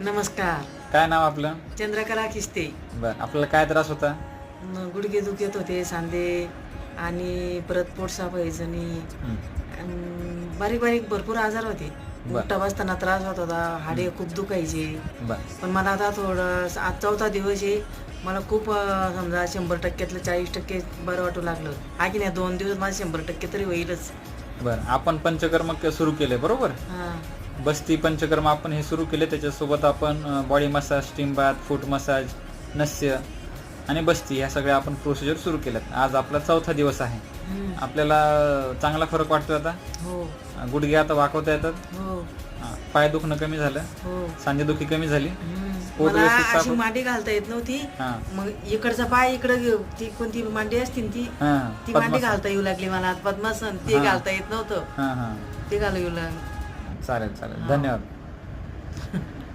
नमस्कार. काय नाव आपलं? चंद्रकला किस्ते. बर आपल्याला काय त्रास होता? न- गुडघे दुखत होते सांधे आणि परत पोट साफ व्हायचं आणि हं. अन बारीक बारीक भरपूर आजार होते. बर. उठता बसताना त्रास होत होता हाडे खूप दुखायचे. बर. पण मला आता थोडं आज चौथा दिवस आहे. मला खूप अं, समजा शंभर टक्क्यातलं चाळीस टक्के बरं वाटू लागलं. हा की नाही दोन दिवस माझे शंभर टक्के तरी होईलच. बर आपण पंचकर्म सुरू केले बरोबर? हा. बस्ती पंचकर्म आपण हे सुरू केले. त्याच्यासोबत आपण body massage steam bath foot massage नस्य आणि बस्ती ह्या सगळ्या आपण प्रोसिजर सुरू केल्यात. आज आपला चौथा दिवस आहे. आपल्याला चांगला फरक वाटतोय आता? हो. गुडघे आता वाकवता येतात. हो. पाय दुखणं कमी झालं. हो. सांधेदुखी कमी झाली. अशी मांडी घालता येत नव्हती. मग इकडचा पाय इकडे ती कोणती मांडी असती ती? ती मांडी. घालता येऊ लागली मला. पद्मासन. ते. घालता येत नव्हतं. ते घालू येऊ लागलं. चालेल चालेल. धन्यवाद.